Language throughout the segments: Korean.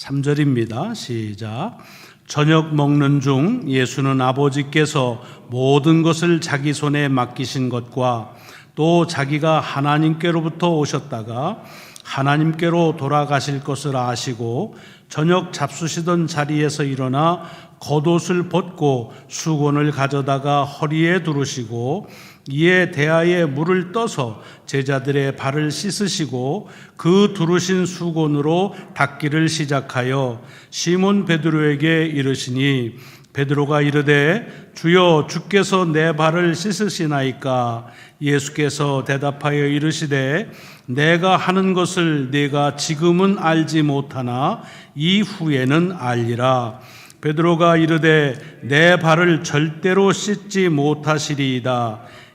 3절입니다. 시작. 저녁 먹는 중 예수는 아버지께서 모든 것을 자기 손에 맡기신 것과 또 자기가 하나님께로부터 오셨다가 하나님께로 돌아가실 것을 아시고 저녁 잡수시던 자리에서 일어나 겉옷을 벗고 수건을 가져다가 허리에 두르시고 이에 대하에 물을 떠서 제자들의 발을 씻으시고 그 두르신 수건으로 닦기를 시작하여 시몬 베드로에게 이르시니 베드로가 이르되 주여 주께서 내 발을 씻으시나이까? 예수께서 대답하여 이르시되 내가 하는 것을 네가 지금은 알지 못하나 이후에는 알리라. 베드로가 이르되 내 발을 절대로 씻지 못하시리이다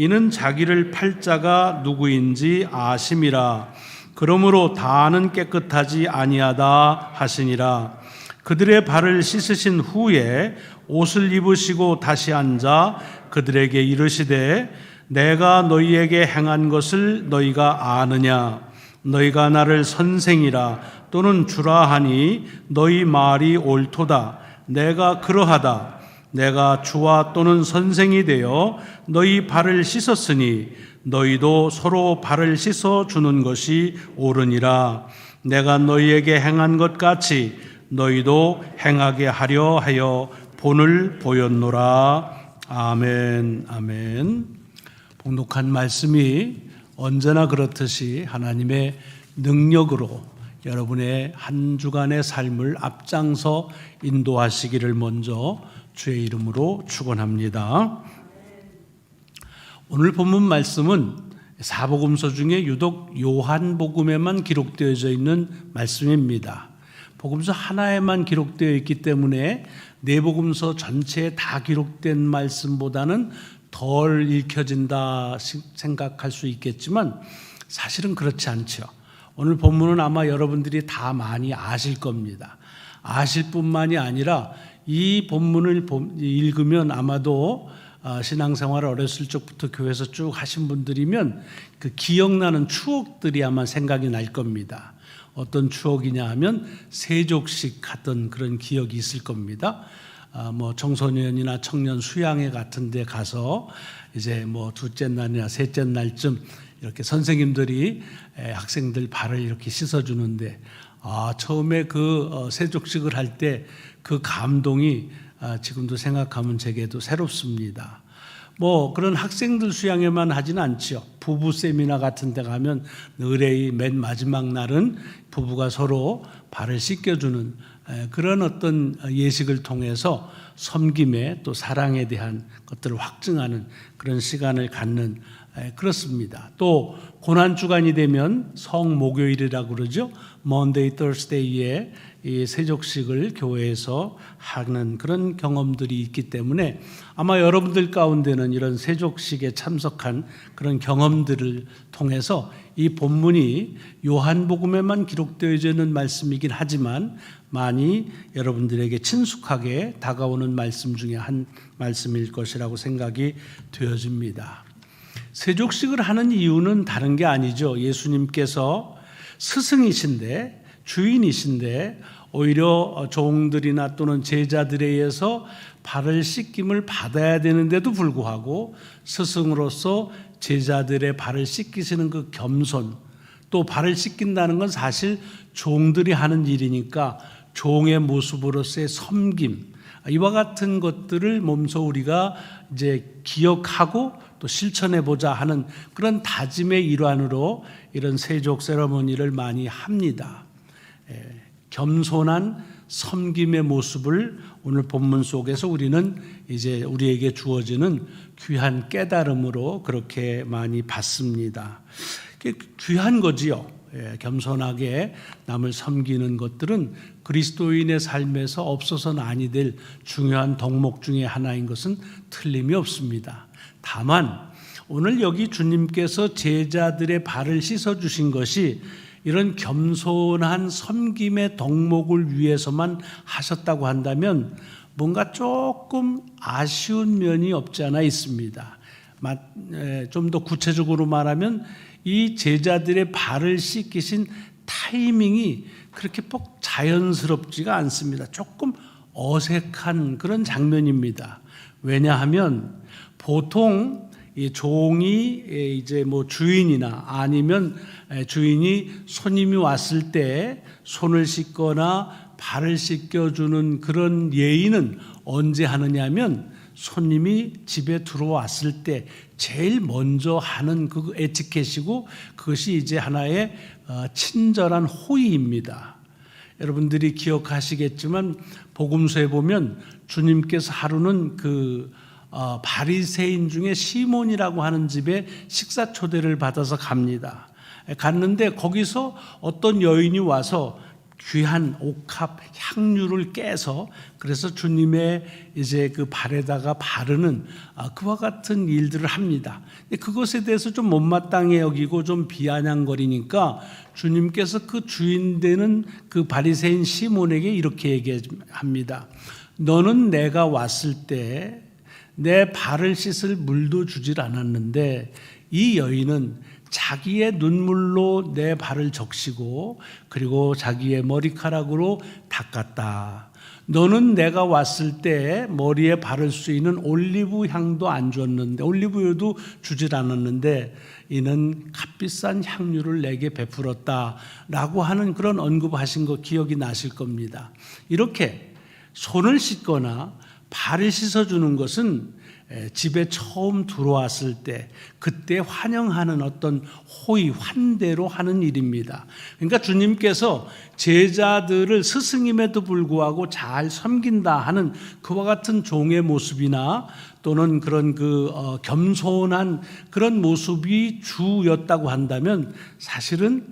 이는 자기를 팔자가 누구인지 아심이라. 그러므로 다는 깨끗하지 아니하다 하시니라. 그들의 발을 씻으신 후에 옷을 입으시고 다시 앉아 그들에게 이르시되 내가 너희에게 행한 것을 너희가 아느냐? 너희가 나를 선생이라 또는 주라 하니 너희 말이 옳도다. 내가 그러하다 내가 주와 또는 선생이 되어 너희 발을 씻었으니 너희도 서로 발을 씻어 주는 것이 옳으니라. 내가 너희에게 행한 것 같이 너희도 행하게 하려 하여 본을 보였노라. 아멘 아멘. 복독한 말씀이 언제나 그렇듯이 하나님의 능력으로 여러분의 한 주간의 삶을 앞장서 인도하시기를 먼저 주의 이름으로 축원합니다. 오늘 본문 말씀은 사복음서 중에 유독 요한복음에만 기록되어져 있는 말씀입니다. 복음서 하나에만 기록되어 있기 때문에 내복음서 전체에 다 기록된 말씀보다는 덜 읽혀진다 생각할 수 있겠지만 사실은 그렇지 않죠. 오늘 본문은 아마 여러분들이 다 많이 아실 겁니다. 아실 뿐만이 아니라 이 본문을 읽으면 아마도 아, 신앙생활을 어렸을 적부터 교회에서 쭉 하신 분들이면 그 기억나는 추억들이 아마 생각이 날 겁니다. 어떤 추억이냐 하면 세족식 갔던 그런 기억이 있을 겁니다. 아, 뭐 청소년이나 청년 수양회 같은 데 가서 이제 뭐 둘째 날이나 셋째 날쯤 이렇게 선생님들이 학생들 발을 이렇게 씻어주는데 아, 처음에 그 어, 세족식을 할 때 그 감동이 아, 지금도 생각하면 제게도 새롭습니다. 뭐 그런 학생들 수양에만 하지는 않죠. 부부 세미나 같은 데 가면 의뢰의 맨 마지막 날은 부부가 서로 발을 씻겨주는 그런 어떤 예식을 통해서 섬김에 또 사랑에 대한 것들을 확증하는 그런 시간을 갖는 그렇습니다. 또 고난 주간이 되면 성목요일이라고 그러죠. Monday, Thursday에 이 세족식을 교회에서 하는 그런 경험들이 있기 때문에 아마 여러분들 가운데는 이런 세족식에 참석한 그런 경험들을 통해서 이 본문이 요한복음에만 기록되어 있는 말씀이긴 하지만 많이 여러분들에게 친숙하게 다가오는 말씀 중에 한 말씀일 것이라고 생각이 되어집니다. 세족식을 하는 이유는 다른 게 아니죠. 예수님께서 스승이신데 주인이신데 오히려 종들이나 또는 제자들에 의해서 발을 씻김을 받아야 되는데도 불구하고 스승으로서 제자들의 발을 씻기시는 그 겸손 또 발을 씻긴다는 건 사실 종들이 하는 일이니까 종의 모습으로서의 섬김 이와 같은 것들을 몸소 우리가 이제 기억하고 또 실천해 보자 하는 그런 다짐의 일환으로 이런 세족 세러머니를 많이 합니다. 예, 겸손한 섬김의 모습을 오늘 본문 속에서 우리는 이제 우리에게 주어지는 귀한 깨달음으로 그렇게 많이 받습니다. 귀한 거지요. 예, 겸손하게 남을 섬기는 것들은 그리스도인의 삶에서 없어서는 아니 될 중요한 덕목 중의 하나인 것은 틀림이 없습니다. 다만 오늘 여기 주님께서 제자들의 발을 씻어 주신 것이 이런 겸손한 섬김의 덕목을 위해서만 하셨다고 한다면 뭔가 조금 아쉬운 면이 없지 않아 있습니다. 좀 더 구체적으로 말하면 이 제자들의 발을 씻기신 타이밍이 그렇게 꼭 자연스럽지가 않습니다. 조금 어색한 그런 장면입니다. 왜냐하면 보통 이 종이 이제 뭐 주인이나 아니면 주인이 손님이 왔을 때 손을 씻거나 발을 씻겨주는 그런 예의는 언제 하느냐면 손님이 집에 들어왔을 때 제일 먼저 하는 그 에티켓이고 그것이 이제 하나의 어, 친절한 호의입니다. 여러분들이 기억하시겠지만 복음서에 보면 주님께서 하루는 그 어, 바리새인 중에 시몬이라고 하는 집에 식사 초대를 받아서 갑니다. 갔는데 거기서 어떤 여인이 와서 귀한 옥합 향유를 깨서 그래서 주님의 이제 그 발에다가 바르는 아, 그와 같은 일들을 합니다. 그것에 대해서 좀 못마땅해 여기고 좀 비아냥거리니까 주님께서 그 주인 되는 그 바리새인 시몬에게 이렇게 얘기합니다. 너는 내가 왔을 때 내 발을 씻을 물도 주질 않았는데 이 여인은 자기의 눈물로 내 발을 적시고 그리고 자기의 머리카락으로 닦았다. 너는 내가 왔을 때 머리에 바를 수 있는 올리브 향도 안 줬는데 올리브유도 주질 않았는데 이는 값비싼 향유를 내게 베풀었다라고 하는 그런 언급하신 거 기억이 나실 겁니다. 이렇게 손을 씻거나 발을 씻어 주는 것은 집에 처음 들어왔을 때 그때 환영하는 어떤 호의 환대로 하는 일입니다. 그러니까 주님께서 제자들을 스승임에도 불구하고 잘 섬긴다 하는 그와 같은 종의 모습이나 또는 그런 그 어, 겸손한 그런 모습이 주였다고 한다면 사실은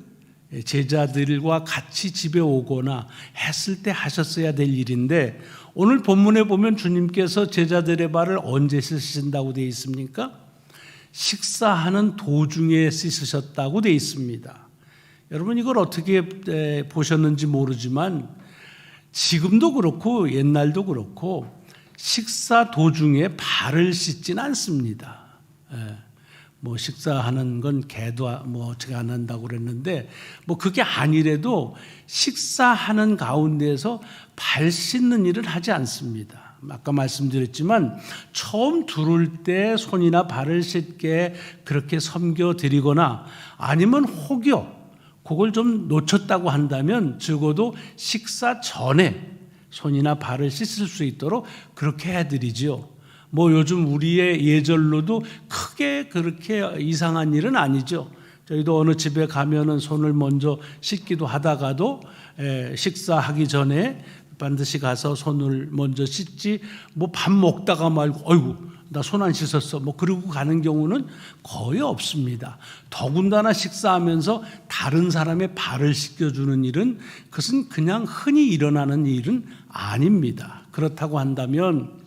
제자들과 같이 집에 오거나 했을 때 하셨어야 될 일인데 오늘 본문에 보면 주님께서 제자들의 발을 언제 씻으신다고 되어 있습니까? 식사하는 도중에 씻으셨다고 되어 있습니다. 여러분 이걸 어떻게 보셨는지 모르지만 지금도 그렇고 옛날도 그렇고 식사 도중에 발을 씻진 않습니다. 뭐 식사하는 건 개도 뭐 어떻게 안 한다고 그랬는데 뭐 그게 아니래도 식사하는 가운데서 발 씻는 일을 하지 않습니다. 아까 말씀드렸지만 처음 들을 때 손이나 발을 씻게 그렇게 섬겨 드리거나 아니면 혹여 그걸 좀 놓쳤다고 한다면 적어도 식사 전에 손이나 발을 씻을 수 있도록 그렇게 해드리죠. 뭐 요즘 우리의 예절로도 크게 그렇게 이상한 일은 아니죠. 저희도 어느 집에 가면은 손을 먼저 씻기도 하다가도 식사하기 전에 반드시 가서 손을 먼저 씻지 뭐 밥 먹다가 말고 어이구 나 손 안 씻었어 뭐 그러고 가는 경우는 거의 없습니다. 더군다나 식사하면서 다른 사람의 발을 씻겨주는 일은 그것은 그냥 흔히 일어나는 일은 아닙니다. 그렇다고 한다면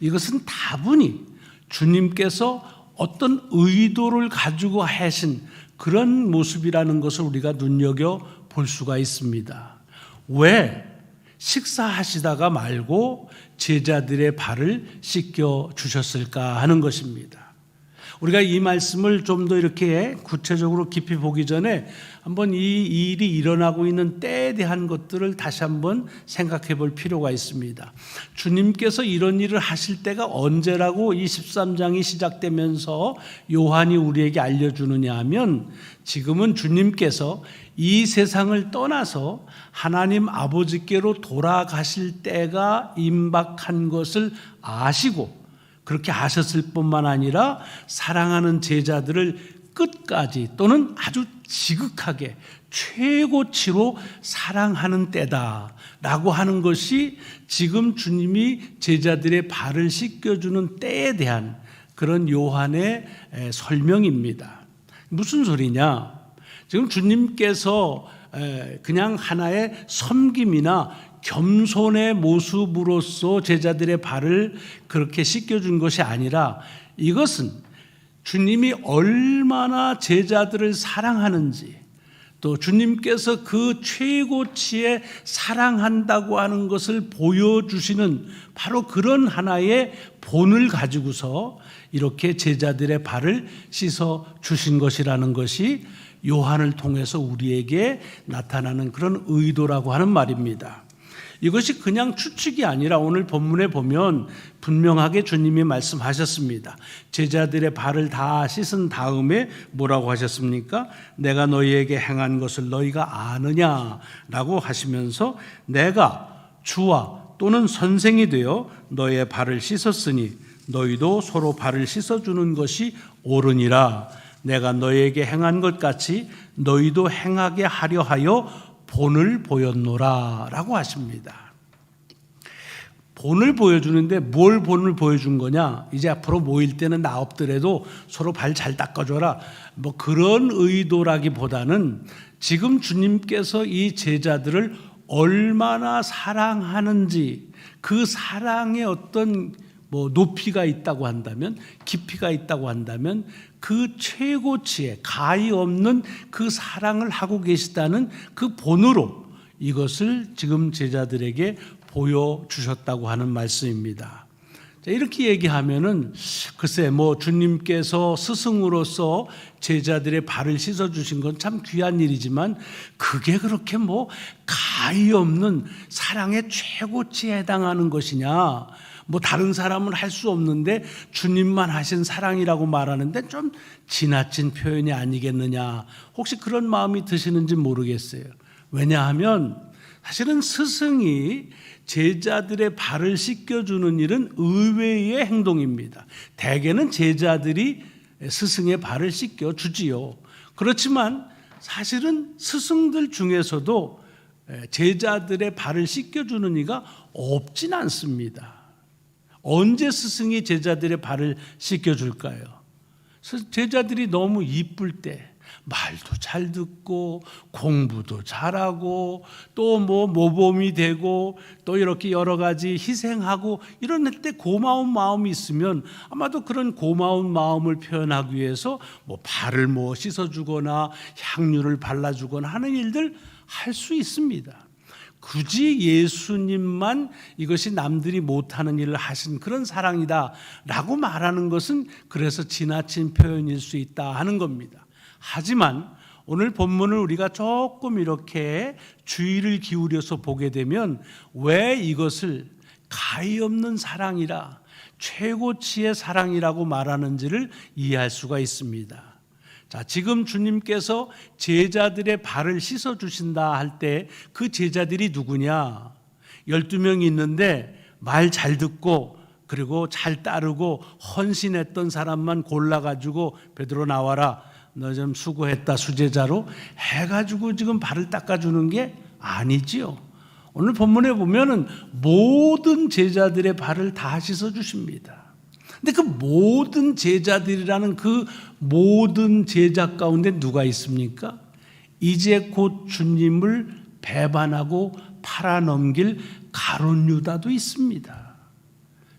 이것은 다분히 주님께서 어떤 의도를 가지고 하신 그런 모습이라는 것을 우리가 눈여겨 볼 수가 있습니다. 왜 식사하시다가 말고 제자들의 발을 씻겨 주셨을까 하는 것입니다. 우리가 이 말씀을 좀 더 이렇게 구체적으로 깊이 보기 전에 한번 이 일이 일어나고 있는 때에 대한 것들을 다시 한번 생각해 볼 필요가 있습니다. 주님께서 이런 일을 하실 때가 언제라고 이 13장이 시작되면서 요한이 우리에게 알려주느냐 하면 지금은 주님께서 이 세상을 떠나서 하나님 아버지께로 돌아가실 때가 임박한 것을 아시고 그렇게 하셨을 뿐만 아니라 사랑하는 제자들을 끝까지 또는 아주 지극하게 최고치로 사랑하는 때다라고 하는 것이 지금 주님이 제자들의 발을 씻겨주는 때에 대한 그런 요한의 설명입니다. 무슨 소리냐? 지금 주님께서 에, 그냥 하나의 섬김이나 겸손의 모습으로서 제자들의 발을 그렇게 씻겨준 것이 아니라 이것은 주님이 얼마나 제자들을 사랑하는지 또 주님께서 그 최고치에 사랑한다고 하는 것을 보여주시는 바로 그런 하나의 본을 가지고서 이렇게 제자들의 발을 씻어 주신 것이라는 것이 요한을 통해서 우리에게 나타나는 그런 의도라고 하는 말입니다. 이것이 그냥 추측이 아니라 오늘 본문에 보면 분명하게 주님이 말씀하셨습니다. 제자들의 발을 다 씻은 다음에 뭐라고 하셨습니까? 내가 너희에게 행한 것을 너희가 아느냐라고 하시면서 내가 주와 또는 선생이 되어 너희의 발을 씻었으니 너희도 서로 발을 씻어주는 것이 옳으니라. 내가 너희에게 행한 것 같이 너희도 행하게 하려 하여 본을 보였노라 라고 하십니다. 본을 보여주는데 뭘 본을 보여준 거냐? 이제 앞으로 모일 때는 나 없더라도 서로 발 잘 닦아줘라. 뭐 그런 의도라기보다는 지금 주님께서 이 제자들을 얼마나 사랑하는지 그 사랑의 어떤 뭐 높이가 있다고 한다면 깊이가 있다고 한다면 그 최고치에 가히 없는 그 사랑을 하고 계시다는 그 본으로 이것을 지금 제자들에게 보여주셨다고 하는 말씀입니다. 자, 이렇게 얘기하면은 글쎄 뭐 주님께서 스승으로서 제자들의 발을 씻어 주신 건 참 귀한 일이지만 그게 그렇게 뭐 가히 없는 사랑의 최고치에 해당하는 것이냐? 뭐 다른 사람은 할 수 없는데 주님만 하신 사랑이라고 말하는데 좀 지나친 표현이 아니겠느냐. 혹시 그런 마음이 드시는지 모르겠어요. 왜냐하면 사실은 스승이 제자들의 발을 씻겨주는 일은 의외의 행동입니다. 대개는 제자들이 스승의 발을 씻겨 주지요. 그렇지만 사실은 스승들 중에서도 제자들의 발을 씻겨주는 이가 없진 않습니다. 언제 스승이 제자들의 발을 씻겨줄까요? 제자들이 너무 이쁠 때, 말도 잘 듣고, 공부도 잘하고, 또 뭐 모범이 되고, 또 이렇게 여러 가지 희생하고, 이런 때 고마운 마음이 있으면 아마도 그런 고마운 마음을 표현하기 위해서 뭐 발을 뭐 씻어주거나 향유를 발라주거나 하는 일들 할 수 있습니다. 굳이 예수님만 이것이 남들이 못하는 일을 하신 그런 사랑이다 라고 말하는 것은 그래서 지나친 표현일 수 있다 하는 겁니다. 하지만 오늘 본문을 우리가 조금 이렇게 주의를 기울여서 보게 되면 왜 이것을 가히 없는 사랑이라 최고치의 사랑이라고 말하는지를 이해할 수가 있습니다. 자, 지금 주님께서 제자들의 발을 씻어 주신다 할 때 그 제자들이 누구냐? 12명이 있는데 말 잘 듣고 그리고 잘 따르고 헌신했던 사람만 골라 가지고 베드로 나와라. 너 좀 수고했다 수제자로 해 가지고 지금 발을 닦아 주는 게 아니지요. 오늘 본문에 보면은 모든 제자들의 발을 다 씻어 주십니다. 근데 그 모든 제자들이라는 그 모든 제자 가운데 누가 있습니까? 이제 곧 주님을 배반하고 팔아넘길 가론 유다도 있습니다.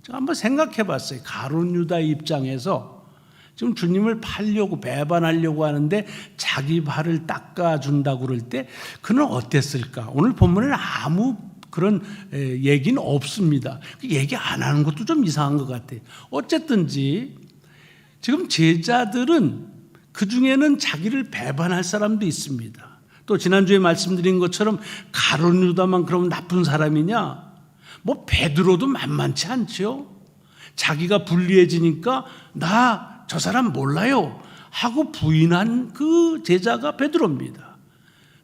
제가 한번 생각해 봤어요. 가론 유다 입장에서 지금 주님을 팔려고 배반하려고 하는데 자기 발을 닦아준다고 그럴 때 그는 어땠을까? 오늘 본문에는 아무 그런 얘기는 없습니다. 그 얘기 안 하는 것도 좀 이상한 것 같아요. 어쨌든지 지금 제자들은 그 중에는 자기를 배반할 사람도 있습니다. 또 지난주에 말씀드린 것처럼 가론 유다만 그러면 나쁜 사람이냐? 뭐 베드로도 만만치 않죠. 자기가 불리해지니까 나 저 사람 몰라요 하고 부인한 그 제자가 베드로입니다.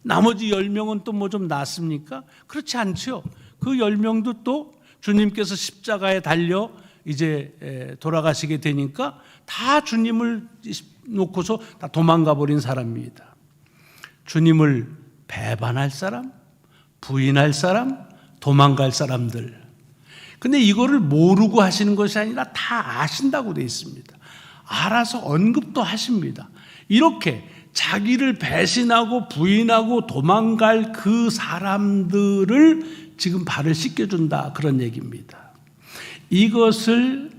나머지 열명은 또 뭐 좀 낫습니까? 그렇지 않죠. 그 열명도 또 주님께서 십자가에 달려 이제 돌아가시게 되니까 다 주님을 놓고서 다 도망가 버린 사람입니다. 주님을 배반할 사람, 부인할 사람, 도망갈 사람들. 근데 이거를 모르고 하시는 것이 아니라 다 아신다고 되어 있습니다. 알아서 언급도 하십니다. 이렇게 자기를 배신하고 부인하고 도망갈 그 사람들을 지금 발을 씻겨준다. 그런 얘기입니다. 이것을,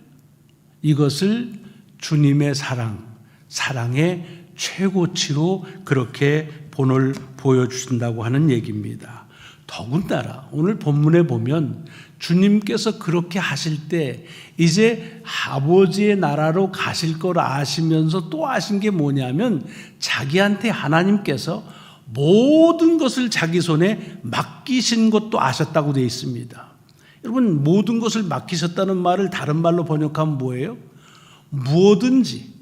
이것을 주님의 사랑, 사랑의 최고치로 그렇게 본을 보여주신다고 하는 얘기입니다. 더군다나 오늘 본문에 보면 주님께서 그렇게 하실 때 이제 아버지의 나라로 가실 걸 아시면서 또 아신 게 뭐냐면 자기한테 하나님께서 모든 것을 자기 손에 맡기신 것도 아셨다고 되어 있습니다. 여러분 모든 것을 맡기셨다는 말을 다른 말로 번역하면 뭐예요? 무엇든지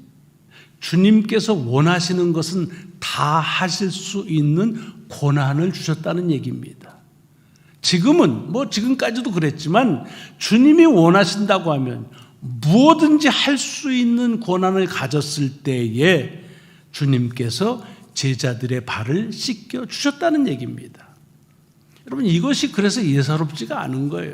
주님께서 원하시는 것은 다 하실 수 있는 권한을 주셨다는 얘기입니다. 지금은 뭐 지금까지도 그랬지만 주님이 원하신다고 하면 무엇든지 할 수 있는 권한을 가졌을 때에 주님께서 제자들의 발을 씻겨 주셨다는 얘기입니다. 여러분 이것이 그래서 예사롭지가 않은 거예요.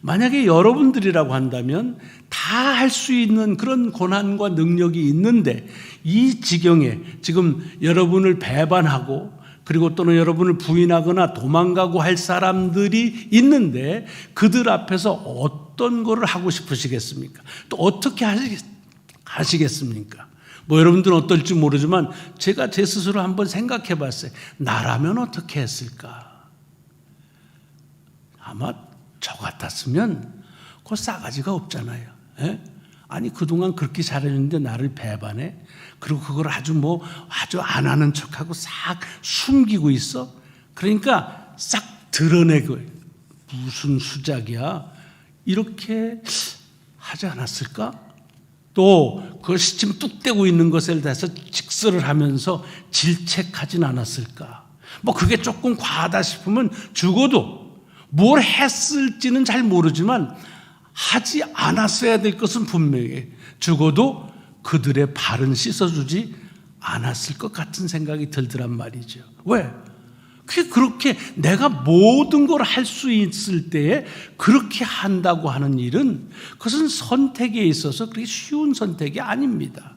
만약에 여러분들이라고 한다면 다 할 수 있는 그런 권한과 능력이 있는데 이 지경에 지금 여러분을 배반하고 그리고 또는 여러분을 부인하거나 도망가고 할 사람들이 있는데 그들 앞에서 어떤 거를 하고 싶으시겠습니까? 또 어떻게 하시겠습니까? 뭐 여러분들은 어떨지 모르지만 제가 제 스스로 한번 생각해 봤어요. 나라면 어떻게 했을까? 아마 저 같았으면 그 싸가지가 없잖아요. 예? 아니 그동안 그렇게 잘했는데 나를 배반해? 그리고 그걸 아주 뭐 아주 안 하는 척하고 싹 숨기고 있어? 그러니까 싹 드러내고 무슨 수작이야? 이렇게 하지 않았을까? 또그 시침 뚝 떼고 있는 것에 대해서 직설을 하면서 질책하진 않았을까? 뭐 그게 조금 과하다 싶으면 죽어도 뭘 했을지는 잘 모르지만 하지 않았어야 될 것은 분명해. 죽어도 그들의 발은 씻어주지 않았을 것 같은 생각이 들더란 말이죠. 왜? 그게 그렇게 내가 모든 걸 할 수 있을 때에 그렇게 한다고 하는 일은 그것은 선택에 있어서 그렇게 쉬운 선택이 아닙니다.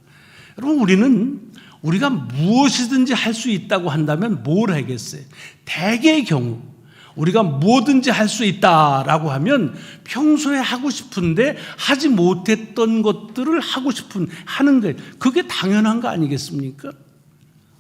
여러분, 우리는 우리가 무엇이든지 할 수 있다고 한다면 뭘 하겠어요? 대개의 경우, 우리가 뭐든지 할 수 있다라고 하면 평소에 하고 싶은데 하지 못했던 것들을 하고 싶은 하는 거 그게 당연한 거 아니겠습니까?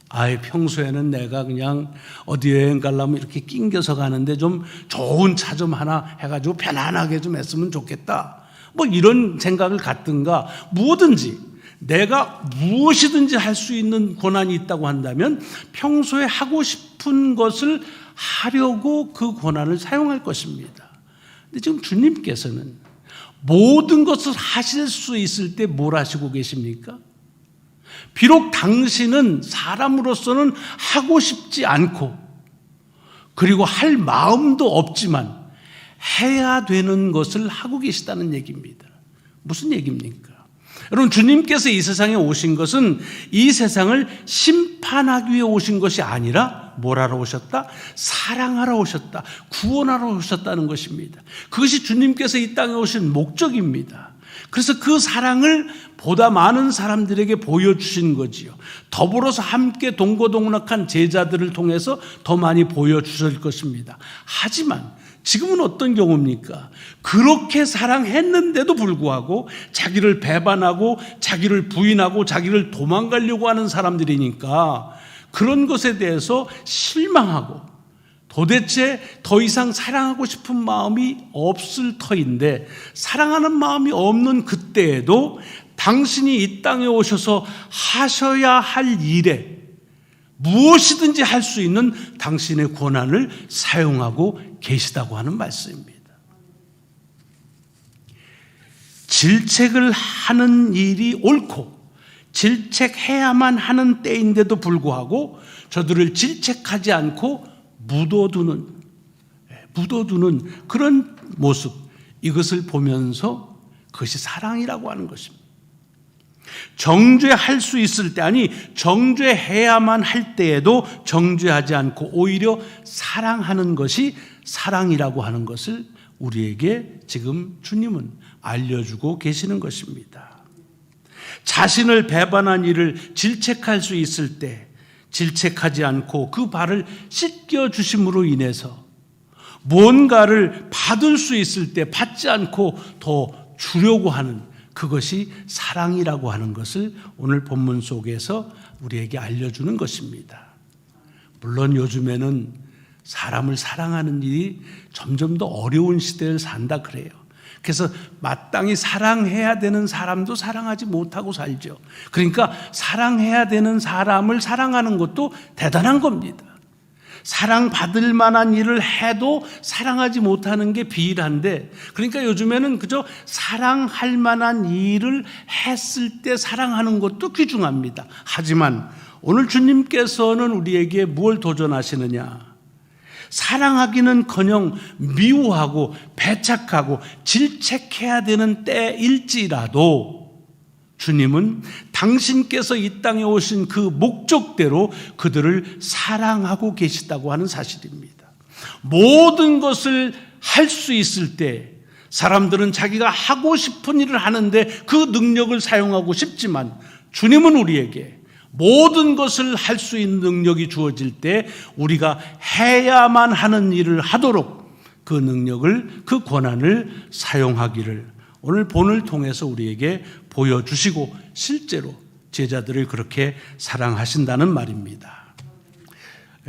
아예 평소에는 내가 그냥 어디 여행 가려면 이렇게 낑겨서 가는데 좀 좋은 차 좀 하나 해가지고 편안하게 좀 했으면 좋겠다. 뭐 이런 생각을 갖든가 뭐든지 내가 무엇이든지 할 수 있는 권한이 있다고 한다면 평소에 하고 싶은 것을 하려고 그 권한을 사용할 것입니다. 근데 지금 주님께서는 모든 것을 하실 수 있을 때 뭘 하시고 계십니까? 비록 당신은 사람으로서는 하고 싶지 않고 그리고 할 마음도 없지만 해야 되는 것을 하고 계시다는 얘기입니다. 무슨 얘기입니까? 여러분, 주님께서 이 세상에 오신 것은 이 세상을 심판하기 위해 오신 것이 아니라 뭘 하러 오셨다? 사랑하러 오셨다. 구원하러 오셨다는 것입니다. 그것이 주님께서 이 땅에 오신 목적입니다. 그래서 그 사랑을 보다 많은 사람들에게 보여주신 거지요. 더불어서 함께 동고동락한 제자들을 통해서 더 많이 보여주실 것입니다. 하지만 지금은 어떤 경우입니까? 그렇게 사랑했는데도 불구하고 자기를 배반하고 자기를 부인하고 자기를 도망가려고 하는 사람들이니까 그런 것에 대해서 실망하고 도대체 더 이상 사랑하고 싶은 마음이 없을 터인데 사랑하는 마음이 없는 그때에도 당신이 이 땅에 오셔서 하셔야 할 일에 무엇이든지 할 수 있는 당신의 권한을 사용하고 계시다고 하는 말씀입니다. 질책을 하는 일이 옳고 질책해야만 하는 때인데도 불구하고 저들을 질책하지 않고 묻어두는 예, 묻어두는 그런 모습 이것을 보면서 그것이 사랑이라고 하는 것입니다. 정죄할 수 있을 때, 아니, 정죄해야만 할 때에도 정죄하지 않고 오히려 사랑하는 것이 사랑이라고 하는 것을 우리에게 지금 주님은 알려주고 계시는 것입니다. 자신을 배반한 일을 질책할 수 있을 때, 질책하지 않고 그 발을 씻겨 주심으로 인해서 뭔가를 받을 수 있을 때 받지 않고 더 주려고 하는 그것이 사랑이라고 하는 것을 오늘 본문 속에서 우리에게 알려주는 것입니다. 물론 요즘에는 사람을 사랑하는 일이 점점 더 어려운 시대를 산다 그래요. 그래서 마땅히 사랑해야 되는 사람도 사랑하지 못하고 살죠. 그러니까 사랑해야 되는 사람을 사랑하는 것도 대단한 겁니다. 사랑받을 만한 일을 해도 사랑하지 못하는 게 비일한데, 그러니까 요즘에는 그저 사랑할 만한 일을 했을 때 사랑하는 것도 귀중합니다. 하지만 오늘 주님께서는 우리에게 무엇 도전하시느냐? 사랑하기는 커녕 미워하고 배척하고 질책해야 되는 때일지라도 주님은 당신께서 이 땅에 오신 그 목적대로 그들을 사랑하고 계시다고 하는 사실입니다. 모든 것을 할 수 있을 때 사람들은 자기가 하고 싶은 일을 하는데 그 능력을 사용하고 싶지만 주님은 우리에게 모든 것을 할 수 있는 능력이 주어질 때 우리가 해야만 하는 일을 하도록 그 능력을, 그 권한을 사용하기를 오늘 본을 통해서 우리에게 보여주시고 실제로 제자들을 그렇게 사랑하신다는 말입니다.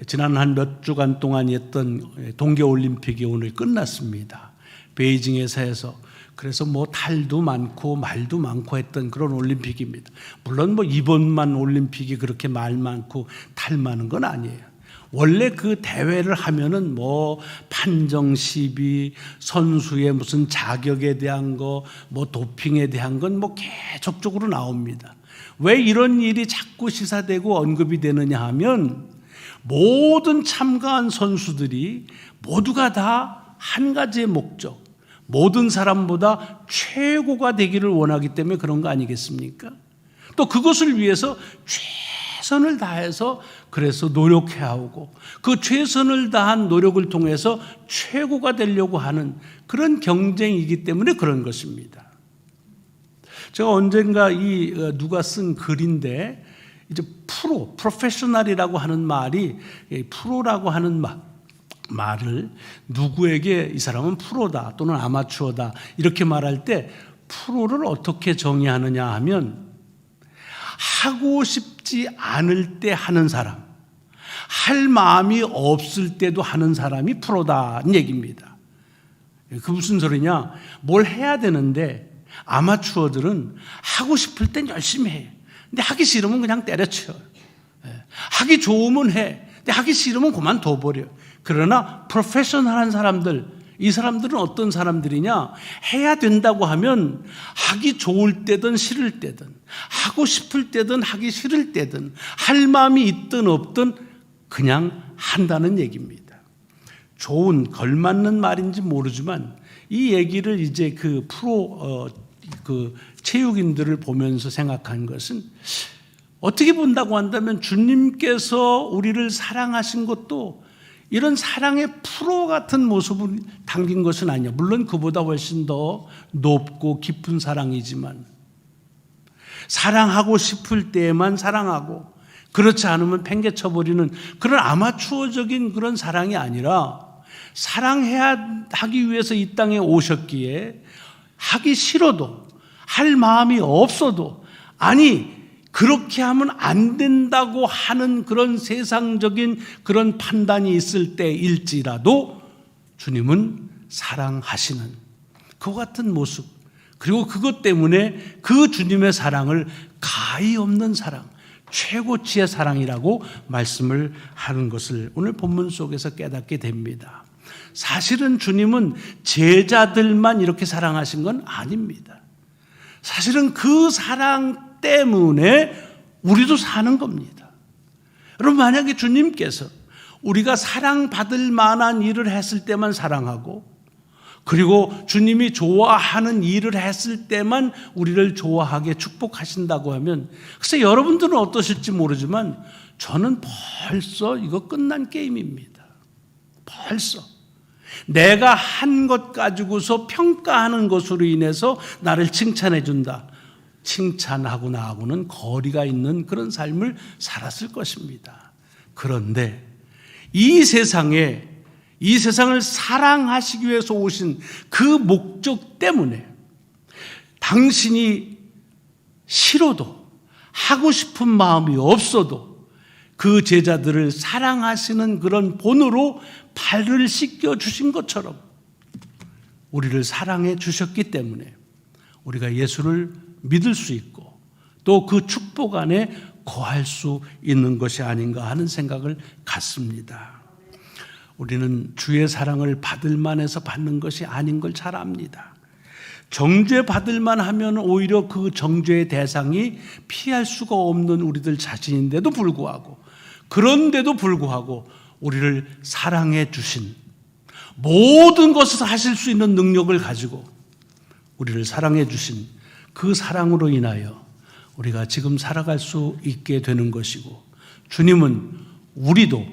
지난 한 몇 주간 동안 했던 동계올림픽이 오늘 끝났습니다. 베이징에서 해서 그래서 뭐 탈도 많고 말도 많고 했던 그런 올림픽입니다. 물론 뭐 이번만 올림픽이 그렇게 말 많고 탈 많은 건 아니에요. 원래 그 대회를 하면은 뭐 판정 시비, 선수의 무슨 자격에 대한 거, 뭐 도핑에 대한 건 뭐 계속적으로 나옵니다. 왜 이런 일이 자꾸 시사되고 언급이 되느냐 하면 모든 참가한 선수들이 모두가 다 한 가지의 목적, 모든 사람보다 최고가 되기를 원하기 때문에 그런 거 아니겠습니까? 또 그것을 위해서 최 선을 다해서 그래서 노력해야 하고 그 최선을 다한 노력을 통해서 최고가 되려고 하는 그런 경쟁이기 때문에 그런 것입니다. 제가 언젠가 이 어, 누가 쓴 글인데 이제 프로, 프로페셔널이라고 하는 말이 프로라고 하는 말 말을 누구에게 이 사람은 프로다 또는 아마추어다 이렇게 말할 때 프로를 어떻게 정의하느냐 하면 하고 싶지 않을 때 하는 사람, 할 마음이 없을 때도 하는 사람이 프로다는 얘기입니다. 그 무슨 소리냐? 뭘 해야 되는데 아마추어들은 하고 싶을 땐 열심히 해. 근데 하기 싫으면 그냥 때려쳐. 예. 하기 좋으면 해. 근데 하기 싫으면 그만둬버려. 그러나 프로페셔널한 사람들, 이 사람들은 어떤 사람들이냐? 해야 된다고 하면 하기 좋을 때든 싫을 때든, 하고 싶을 때든 하기 싫을 때든, 할 마음이 있든 없든 그냥 한다는 얘기입니다. 좋은, 걸맞는 말인지 모르지만 이 얘기를 이제 그 프로, 어, 그 체육인들을 보면서 생각한 것은 어떻게 본다고 한다면 주님께서 우리를 사랑하신 것도 이런 사랑의 프로 같은 모습을 담긴 것은 아니야. 물론 그보다 훨씬 더 높고 깊은 사랑이지만 사랑하고 싶을 때만 사랑하고 그렇지 않으면 팽개쳐 버리는 그런 아마추어적인 그런 사랑이 아니라 사랑해야 하기 위해서 이 땅에 오셨기에 하기 싫어도 할 마음이 없어도 아니 그렇게 하면 안 된다고 하는 그런 세상적인 그런 판단이 있을 때일지라도 주님은 사랑하시는 그 같은 모습 그리고 그것 때문에 그 주님의 사랑을 가히 없는 사랑 최고치의 사랑이라고 말씀을 하는 것을 오늘 본문 속에서 깨닫게 됩니다. 사실은 주님은 제자들만 이렇게 사랑하신 건 아닙니다. 사실은 그 사랑 때문에 우리도 사는 겁니다. 여러분, 만약에 주님께서 우리가 사랑받을 만한 일을 했을 때만 사랑하고 그리고 주님이 좋아하는 일을 했을 때만 우리를 좋아하게 축복하신다고 하면 글쎄 여러분들은 어떠실지 모르지만 저는 벌써 이거 끝난 게임입니다. 벌써. 내가 한 것 가지고서 평가하는 것으로 인해서 나를 칭찬해 준다. 칭찬하고 나하고는 거리가 있는 그런 삶을 살았을 것입니다. 그런데 이 세상에 이 세상을 사랑하시기 위해서 오신 그 목적 때문에 당신이 싫어도 하고 싶은 마음이 없어도 그 제자들을 사랑하시는 그런 본으로 발을 씻겨 주신 것처럼 우리를 사랑해 주셨기 때문에 우리가 예수를 믿을 수 있고 또 그 축복 안에 거할 수 있는 것이 아닌가 하는 생각을 갖습니다. 우리는 주의 사랑을 받을 만해서 받는 것이 아닌 걸 잘 압니다. 정죄 받을 만 하면 오히려 그 정죄의 대상이 피할 수가 없는 우리들 자신인데도 불구하고 그런데도 불구하고 우리를 사랑해 주신 모든 것을 하실 수 있는 능력을 가지고 우리를 사랑해 주신 그 사랑으로 인하여 우리가 지금 살아갈 수 있게 되는 것이고 주님은 우리도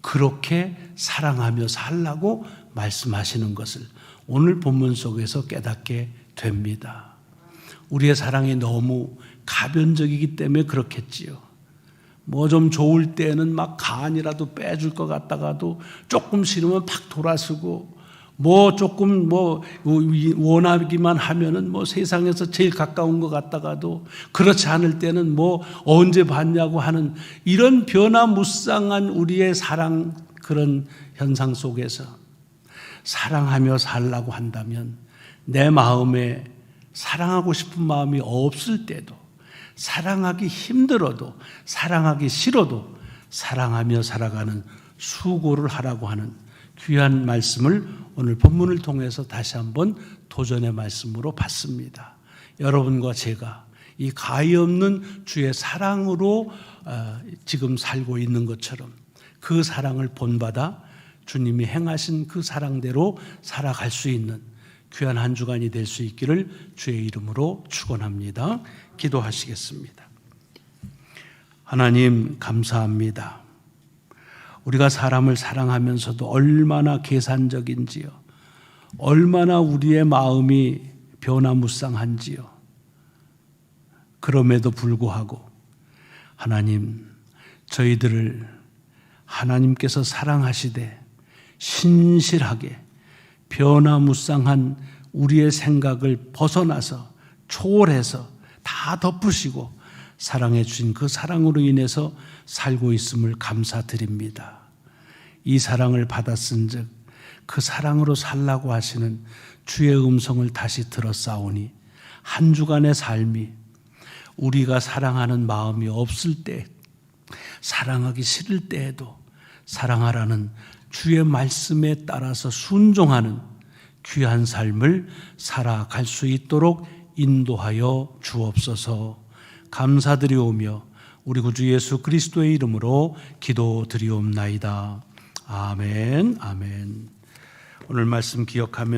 그렇게 사랑하며 살라고 말씀하시는 것을 오늘 본문 속에서 깨닫게 됩니다. 우리의 사랑이 너무 가변적이기 때문에 그렇겠지요. 뭐 좀 좋을 때는 막 간이라도 빼줄 것 같다가도 조금 싫으면 팍 돌아서고 뭐 조금 뭐 원하기만 하면은 뭐 세상에서 제일 가까운 것 같다가도 그렇지 않을 때는 뭐 언제 봤냐고 하는 이런 변화무쌍한 우리의 사랑 그런 현상 속에서 사랑하며 살라고 한다면 내 마음에 사랑하고 싶은 마음이 없을 때도 사랑하기 힘들어도 사랑하기 싫어도 사랑하며 살아가는 수고를 하라고 하는 귀한 말씀을 오늘 본문을 통해서 다시 한번 도전의 말씀으로 봤습니다. 여러분과 제가 이 가히 없는 주의 사랑으로 어, 지금 살고 있는 것처럼 그 사랑을 본받아 주님이 행하신 그 사랑대로 살아갈 수 있는 귀한 한 주간이 될 수 있기를 주의 이름으로 축원합니다. 기도하시겠습니다. 하나님 감사합니다. 우리가 사람을 사랑하면서도 얼마나 계산적인지요. 얼마나 우리의 마음이 변화무쌍한지요. 그럼에도 불구하고 하나님 저희들을 하나님께서 사랑하시되 신실하게 변화무쌍한 우리의 생각을 벗어나서 초월해서 다 덮으시고 사랑해 주신 그 사랑으로 인해서 살고 있음을 감사드립니다. 이 사랑을 받았은즉 그 사랑으로 살라고 하시는 주의 음성을 다시 들었사오니 한 주간의 삶이 우리가 사랑하는 마음이 없을 때 사랑하기 싫을 때에도 사랑하라는 주의 말씀에 따라서 순종하는 귀한 삶을 살아갈 수 있도록 인도하여 주옵소서 감사드리오며 우리 구주 예수 그리스도의 이름으로 기도드리옵나이다. 아멘, 아멘. 오늘 말씀 기억하면